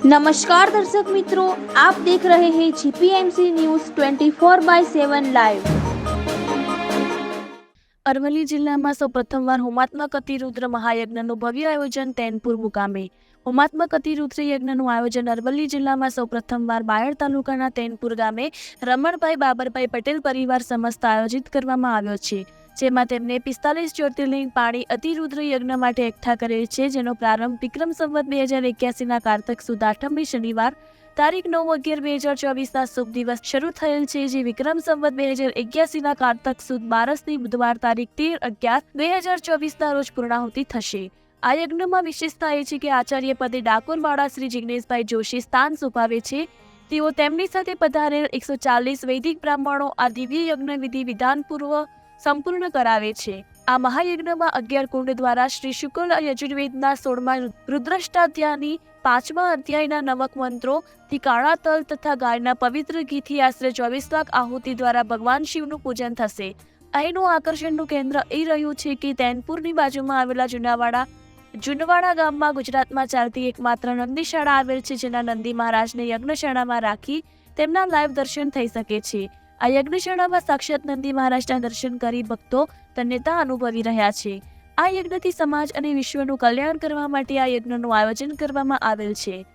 નમસ્કાર દર્શક મિત્રો, આપ દેખ રહે હે GPMC news 24 by 7 live Aravalli જિલ્લામાં સૌ પ્રથમવાર હોમાત્મક અતિરુદ્ર મહાયજ્ઞનું ભવ્ય આયોજન તેનપુર મુકામે. હોમાત્મક અતિરુદ્ર યજ્ઞનું આયોજન અરવલ્લી જિલ્લામાં સૌ પ્રથમવાર બાયડ તાલુકાના તેનપુર ગામે રમણભાઈ બાબરભાઈ પટેલ પરિવાર સમસ્ત આયોજિત કરવામાં આવ્યો છે. જેમાં તેમને પિસ્તાલીસ જ્યોતિર્લિંગ પાણી અતિરુદ્ર યજ્ઞ માટે એકઠા કરેલ છે, જેનો પ્રારંભ વિક્રમ સંવત બે હજાર એક્યાસીના કાર્તક સુદ આઠમી શનિવાર, તારીખ નવ અગિયાર બે હજાર ચોવીસના શુભ દિવસ શરૂ થયેલ છે, જે વિક્રમ સંવત બે હજાર એક્યાસીના કાર્તક સુદ બારસની બુધવાર તારીખ તેર અગિયાર બે હજાર ચોવીસના રોજ પૂર્ણાહુતિ થશે. આ યજ્ઞમાં વિશેષતા એ છે કે આચાર્ય પદે ડાકોરવાડા શ્રી જિગ્નેશભાઈ જોશી સ્થાન સોંપાવે છે. તેઓ તેમની સાથે પધારેલ એકસો ચાલીસ વૈદિક બ્રાહ્મણો આ દિવ્ય યજ્ઞ વિધિ વિધાનપૂર્વ સંપૂર્ણ કરાવે છે. આ મહાયજ્ઞમાં અગિયાર કુંડ દ્વારા શ્રી શુક્લ યજુર્વેદના સોળમા રુદ્રષ્ટાધ્યાયની પાંચમા અધ્યાયના નવક મંત્રો થી કાળા તલ તથા ગાયના પવિત્ર ઘીથી આશરે ચોવીસ લાખ આહુતિ દ્વારા ભગવાન શિવનું પૂજન થશે. અહીંનું આકર્ષણનું કેન્દ્ર એ રહ્યું છે કે તૈનપુરની બાજુમાં આવેલા જુનાવાડા, જુનવાડા ગામમાં ગુજરાતમાં ચાલતી એકમાત્ર નંદીશાળા આવેલ છે, જેના નંદી મહારાજને યજ્ઞશાળામાં રાખી તેમના લાઈવ દર્શન થઈ શકે છે. આ યજ્ઞશાળામાં સાક્ષાત નંદી મહારાજના દર્શન કરી ભક્તો ધન્યતા અનુભવી રહ્યા છે. આ યજ્ઞથી સમાજ અને વિશ્વનું કલ્યાણ કરવા માટે આ યજ્ઞનું આયોજન કરવામાં આવેલ છે.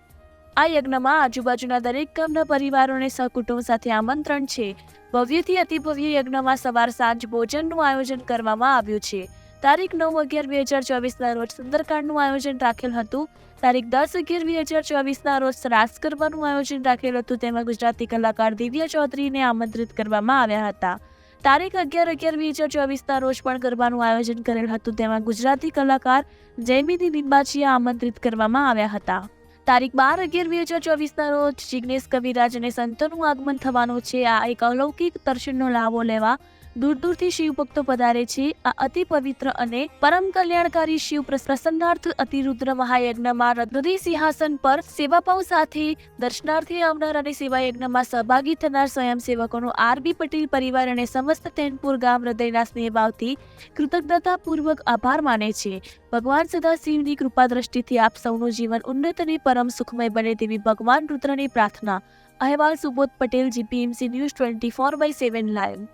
આ યજ્ઞમાં આજુબાજુના દરેક ગામના પરિવારોને સહકુટુંબ સાથે આમંત્રણ છે. ભવ્યથી અતિભવ્ય યજ્ઞમાં સવાર સાંજ ભોજનનું આયોજન કરવામાં આવ્યું છે. તારીખ નવ અગિયાર બે હજાર ચોવીસના રોજ સુંદરકાંડનું આયોજન રાખેલ હતું. તારીખ દસ અગિયાર બે હજાર ચોવીસના રોજ રાસ કરવાનું આયોજન રાખેલ હતું. તેમાં ગુજરાતી કલાકાર દિવ્ય ચૌધરીને આમંત્રિત કરવામાં આવ્યા હતા. તારીખ અગિયાર અગિયાર બે હજાર ચોવીસના રોજ પણ ગરબાનું આયોજન કરેલ હતું. તેમાં ગુજરાતી કલાકાર જૈમિની લિંબાચીયા આમંત્રિત કરવામાં આવ્યા હતા. તારીખ બાર અગિયાર બે હજાર ચોવીસના રોજ જિગ્નેશ કવિરાજ અને સંતોનું આગમન થવાનું છે. આ એક અલૌકિક દર્શનનો લાવો લેવા દૂર દૂરથી શિવ ભક્તો પધારે છે. આ અતિ પવિત્ર અને પરમ કલ્યાણકારી શિવ પ્રસ- પ્રસન્નાર્થ અતિરુદ્ર મહાયજ્ઞમાં હૃદય સિંહાસન પર સેવાભાવ સાથે દર્શનાર્થે આવનાર અને સેવા યજ્ઞમાં સહભાગી થનાર સ્વયંસેવકોનો આરબી પટેલ પરિવાર અને સમસ્ત તેનપુર ગામ હૃદયના સ્નેહભાવથી કૃતજ્ઞતાપૂર્વક આભાર માને છે. ભગવાન સદા શિવની કૃપા દ્રષ્ટિથી આપ સૌનું જીવન ઉન્નત અને પરમ સુખમય બને તેવી ભગવાન રુદ્રની પ્રાર્થના. અહેવાલ Subodh Patel, GPMC news twenty four by seven live.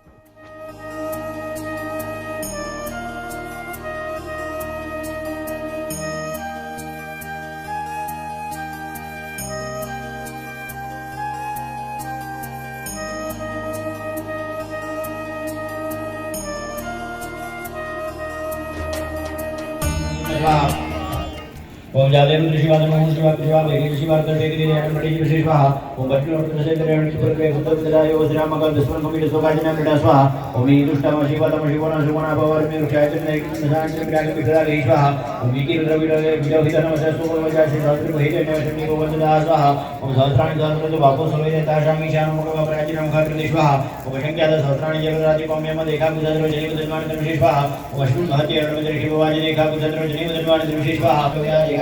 Wow. ओम जादेव ऋषिवाद नमः शिवाय शिवाय देवी ऋषिवाद करते के लिए हम बड़ी विशेष वाह ओम बच्चन और प्रसन्न कल्याण पर प्रकृति सुंदर विद्याय ओम श्री मगर दुश्मन को मिले भी सोगाजना मिटा स्वा ओम ही दुष्ट हम शिवा तम शिवना सुगुणा पवार में उठाए जन एक निदान के बिना के बिखरा गई स्वाहा। ओम की द्रविड विजय विधान में सुगुण में से शास्त्र भय जय ने शनि को बंद वंदना स्वाहा। ओम सहस्त्राणि सहस्त्र जो वापस समय ता शामी शान मुख में प्राची नम कर देश स्वाहा। ओम संख्या दस सहस्त्राणि जगत, राज़ी पम्य में देखा बुध द्रव जनी बुध मान द्रव स्वाहा। ओम अष्टम महति अरुण जी शिव वाजी देखा बुध द्रव जनी बुध मान द्रव स्वाहा।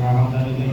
കാരണം എന്താണെന്ന്